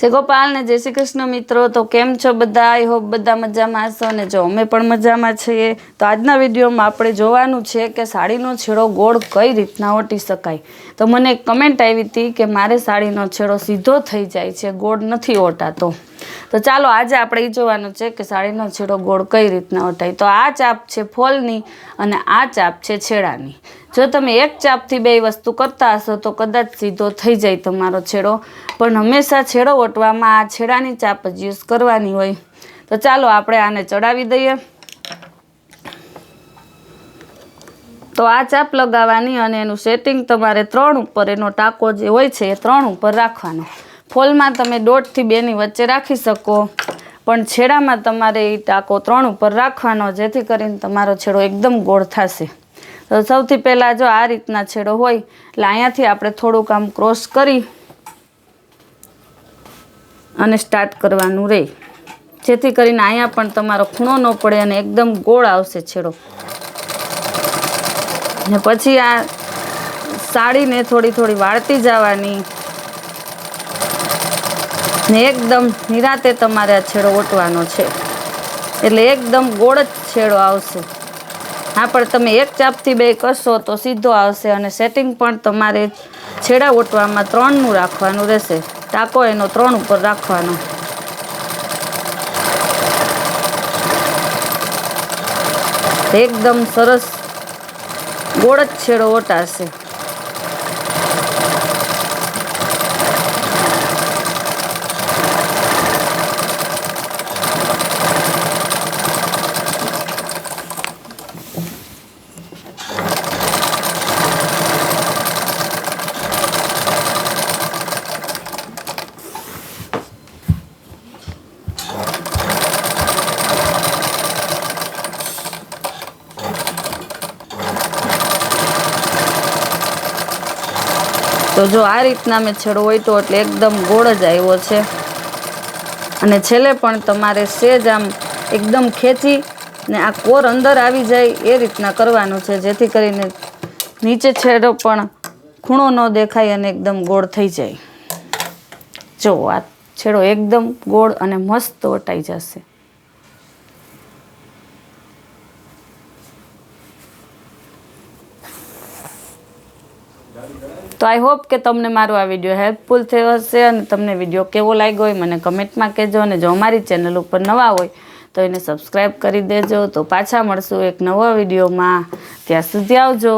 જય ગોપાલ ને જય શ્રી કૃષ્ણ મિત્રો, તો કેમ છો બધા? આઈ હોપ બધા મજામાં હશો અને જો અમે પણ મજામાં છીએ. તો આજના વિડીયોમાં આપણે જોવાનું છે કે સાડીનો છેડો ગોળ કઈ રીતના ઓટી શકાય? તો મને કમેન્ટ આવી હતી કે મારે સાડીનો છેડો સીધો થઈ જાય છે, ગોળ નથી ઓટાતો. તો ચાલો આજે આપણે એ જોવાનું છે કે સાડીનો છેડો ગોળ કઈ રીતના વટાય? તો આ ચાપ છે ફોલની અને આ ચાપ છે છેડાની. જો તમે એક ચાપથી બે વસ્તુ કરતા હશો તો કદાચ સીધો થઈ જાય તમારો છેડો. પણ હંમેશા છેડો ઓટવામાં આ છેડાની ચાપ જ યુઝ કરવાની હોય. તો ચાલો આપણે આને ચડાવી દઈએ. તો આ ચાપ લગાવવાની અને એનું સેટિંગ તમારે ત્રણ ઉપર, એનો ટાંકો જે હોય છે એ ત્રણ ઉપર રાખવાનો. ફોલમાં તમે દોઢથી બેની વચ્ચે રાખી શકો. પણ છેડામાં તમારે એ ટાંકો ત્રણ ઉપર રાખવાનો, જેથી કરીને તમારો છેડો એકદમ ગોળ થશે. તો સૌથી પહેલાં જો આ રીતના છેડો હોય, એટલે અહીંયાથી આપણે થોડુંક આમ ક્રોસ કરી અને સ્ટાર્ટ કરવાનું રહે જેથી કરીને અહીંયા પણ તમારો ખૂણો ન પડે અને એકદમ ગોળ આવશે છેડો. ને પછી આ સાડીને થોડી થોડી વાળતી જવાની. ને એકદમ નિરાતે તમારે આ છેડો ઓટવાનો છે. એટલે એકદમ ગોળ જ છેડો આવશે. હા, પણ તમે એક ચાપથી બે કરશો તો સીધો આવશે અને સેટિંગ પણ તમારે છેડા ઓટવામાં ત્રણનું રાખવાનું રહેશે. ટાંકો એનો ત્રણ ઉપર રાખવાનો. એકદમ સરસ ગોળ જ છેડો ઓટાશે. તો જો આ રીતના મેં છેડો હોય તો એટલે એકદમ ગોળ જ આવ્યો છે. અને છેલ્લે પણ તમારે સેજ આમ એકદમ ખેંચી ને આ કોર અંદર આવી જાય એ રીતના કરવાનું છે, જેથી કરીને નીચે છેડો પણ ખૂણો ન દેખાય અને એકદમ ગોળ થઈ જાય. જો આ છેડો એકદમ ગોળ અને મસ્ત વટાઈ જશે. તો આઈ હોપ કે તમને મારો આ વીડિયો હેલ્પફુલ થયો હશે અને તમને વીડિયો કેવો લાગ્યો હોય મને કમેન્ટમાં કહેજો અને જો અમારી ચેનલ ઉપર નવા હોય તો એને સબસ્ક્રાઈબ કરી દેજો. તો પાછા મળશું એક નવા વિડીયોમાં ત્યાં સુધી આવજો.